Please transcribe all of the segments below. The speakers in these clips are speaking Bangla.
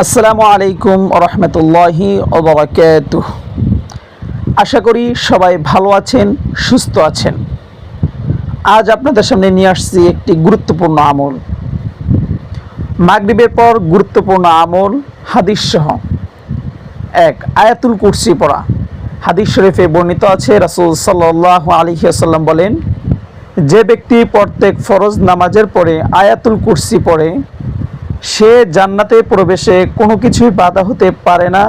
আসসালামু আলাইকুম রহমতুল্লাহি ওবরাকাত আশা করি সবাই ভালো আছেন, সুস্থ আছেন। আজ আপনাদের সামনে নিয়ে আসছি একটি গুরুত্বপূর্ণ আমল। মাগরিবের পর গুরুত্বপূর্ণ আমল হাদিস সহ এক, আয়াতুল কুরসি পড়া। হাদিস শরীফে বর্ণিত আছে, রাসূল সাল্লাল্লাহু আলাইহি ওয়াসাল্লাম বলেন, যে ব্যক্তি প্রত্যেক ফরজ নামাজের পরে আয়াতুল কুরসি পড়ে সে জান্নাতে প্রবেশে কোনো কিছুই বাধা হতে পারে না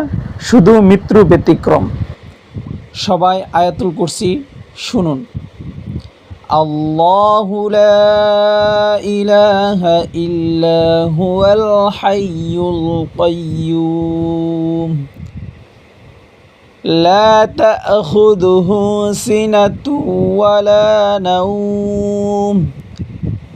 শুধু মৃত্যু ব্যতিক্রম সবাই আয়াতুল কুরসি শুনুন আল্লাহ ইলাহা ইল্লা হুয়াল হাইয়ুল কাইয়্যুম لا تأخذه سنة ولا نوم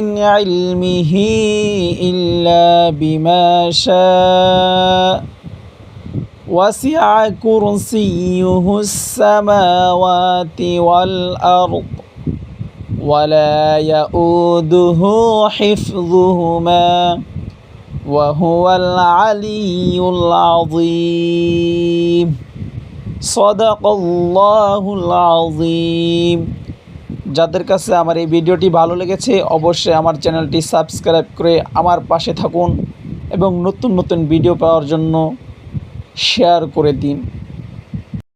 من علمه إلا بما شاء. وسع كرسيه السماوات والأرض ولا يؤوده حفظهما وهو العلي العظيم. صدق الله العظيم. যাদের কাছে আমার এই ভিডিওটি ভালো লেগেছে, অবশ্যই আমার চ্যানেলটি সাবস্ক্রাইব করে আমার পাশে থাকুন এবং নতুন নতুন ভিডিও পাওয়ার জন্য শেয়ার করে দিন।